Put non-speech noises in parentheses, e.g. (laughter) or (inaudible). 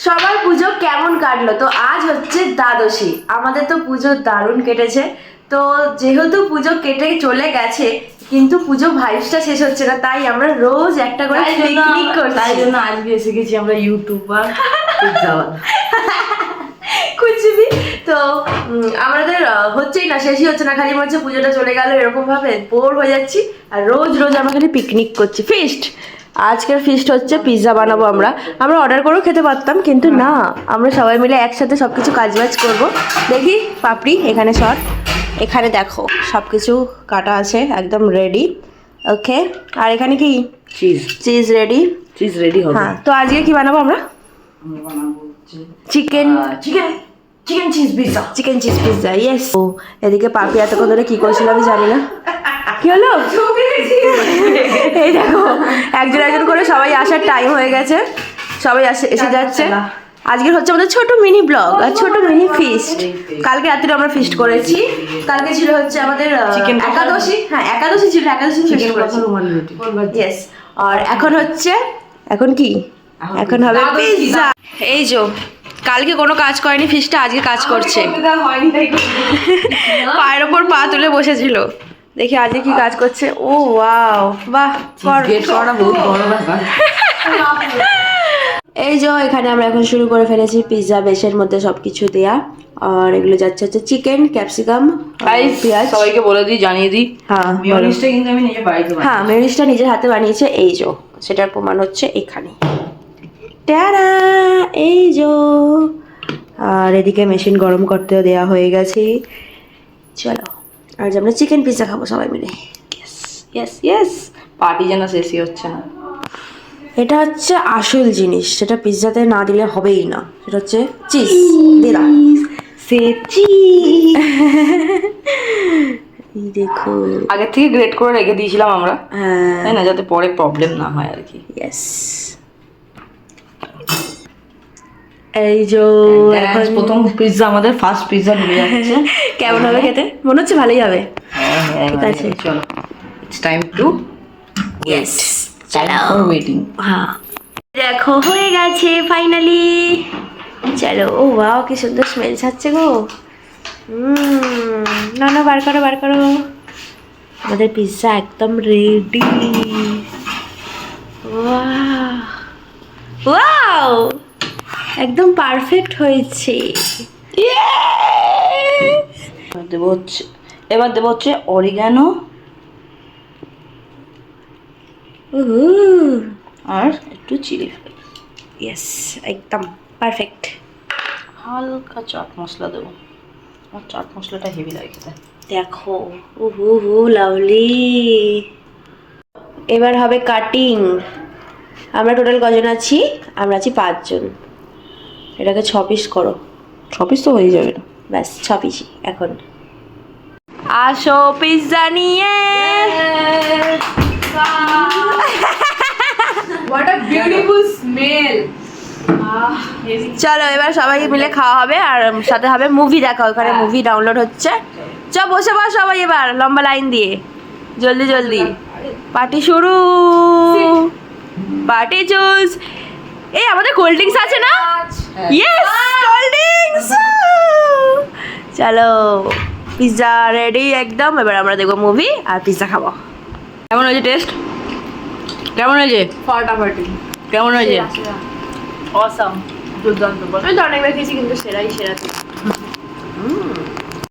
সবার পুজো কেমন কাটলো? তো আজ হচ্ছে দ্বাদশী। আমাদের তো পুজো দারুণ কেটেছে। তো যেহেতু পুজো কেটে চলে গেছে কিন্তু পুজো ভাইবসটা শেষ হচ্ছে না তাই আমরা রোজ একটা করে তাই জন্য পিকনিক করছি। তাই জন্য আজকে এসে গেছি আমরা ইউটিউবার কুচবি (laughs) তো আমাদের হচ্ছেই না শেষই হচ্ছে না খালি মনে হচ্ছে পুজোটা চলে গেল এরকম ভাবে বোর হয়ে যাচ্ছি। আর রোজ রোজ আমরা খালি পিকনিক করছি। ফিস্ট আজকের ফিস্ট হচ্ছে পিৎজা বানাবো আমরা। আমরা অর্ডার করেও খেতে পারতাম কিন্তু না। আমরা সবাই মিলে একসাথে সব কিছু কাজবাজ করব। দেখি পাপড়ি এখানে সর। এখানে দেখো সব কিছু কাটা আছে একদম রেডি ওকে আর এখানে কি? Cheese cheese ready cheese ready হবে। হ্যাঁ তো আজকে কি বানাবো আমরা? Chicken chicken chicken cheese pizza chicken cheese pizza yes ও এদিকে পাপি এতক্ষণ ধরে কি করছিল আমি জানি না। কি হলো? এই দেখো একজন একজন করে সবাই আসার টাইম হয়ে গেছে। সবাই আসে এসে যাচ্ছে। আজকের হচ্ছে আমাদের ছোট মিনি ব্লগ আর ছোট মিনি ফিস্ট কালকে রাত্রে আমরা ফিস্ট করেছি। কালকে ছিল হচ্ছে আমাদের একাদশী। হ্যাঁ একাদশী ছিল একাদশী ফিস্ট চিকেন করেছি। ইয়েস আর এখন হচ্ছে এখন কি? এখন হবে পিৎজা এই যো কালকে কোনো কাজ করেনি ফিস্টটা আজকে কাজ করছে। হয়নি পায়ের ওপর পা তুলে বসেছিল। দেখি আজকে কি কাজ করছে? ও ওয়াও বাহ কর গেট করা বহুত বড় ব্যাপার। (laughs) এই যে এখানে আমরা এখন শুরু করে ফেলেছি পিৎজা বেশের মধ্যে সবকিছু দেয়া। আর এগুলো যাচ্ছে হচ্ছে চিকেন ক্যাপসিকাম পেঁয়াজ। সবাইকে বলে দিই জানিয়ে দিই হ্যাঁ। মিউনিসটা কিন্তু আমি নিজে বাড়িতে হ্যাঁ মেরিসটা নিজের হাতে বানিয়েছে এই যো সেটার প্রমাণ হচ্ছে এখানে। টারা এই যো। আর এদিকে মেশিন গরম করতেও দেওয়া হয়ে গেছে। চলো। আজ আমরা চিকেন পিৎজা খাব সবাই মিলে। ইয়েস ইয়েস ইয়েস পার্টি যেন শেষই হচ্ছে না। এটা হচ্ছে আসল জিনিস সেটা পিৎজাতে না দিলে হবেই না। সেটা হচ্ছে চিজ দিলাম সে (laughs) এই দেখো আগে থেকে গ্রেট করে রেখে দিয়েছিলাম আমরা। হ্যাঁ। না? যাতে পরে প্রবলেম না হয় আর কি। ইয়েস এই যো প্রথম পিৎজা আমাদের ফার্স্ট পিৎজা ঢুকে যাচ্ছে। কেমন হবে খেতে? মনে হচ্ছে ভালোই হবে। ঠিক আছে। চলো। ইটস টাইম টু ইয়েস চলো। ফর ওয়েটিং হ্যাঁ। দেখো হয়ে গেছে ফাইনালি চলো ও বাও কি সুন্দর স্মেল ছাড়ছে গো। হুম না না বার করো বার করো। আমাদের পিৎজা একদম রেডি ওয়াও একদম পারফেক্ট হয়েছে। এবার দেবো হচ্ছে এবার দেবো হচ্ছে অরিগানো আর একটু চিলি। ফ্লেক্স ইয়েস একদম পারফেক্ট হালকা চাট মশলা দেবো। আমার চাট মশলাটা হেভি লাগে খেতে। দেখো উহু হু হু লাভলি এবার হবে কাটিং আমরা টোটাল কজন আছি? আমরা আছি পাঁচজন। এটাকে ছ পিস করো। ছ পিস তো হয়ে যাবে না। ব্যাস ছ পিসই এখন। আসো পিৎজা নিয়ে. চলো এবার সবাই মিলে খাওয়া হবে আর সাথে হবে মুভি দেখা ওখানে মুভি ডাউনলোড হচ্ছে। চ বসে বস সবাই এবার লম্বা লাইন দিয়ে। জলদি জলদি। পার্টি শুরু। পার্টি চুজ এই আমাদের কোল্ড ড্রিঙ্কস আছে না? ইয়েস কোল্ড ড্রিঙ্কস চলো। পিৎজা রেডি একদম। এবার আমরা দেখব মুভি আর পিৎজা খাব। কেমন হয়েছে টেস্ট কেমন হয়েছে? ফাটাফাটি। কেমন হয়েছে? অসাম দুর্দান্ত। বল আমি তো অনেকবার খেয়েছি কিন্তু সেরাই সেরা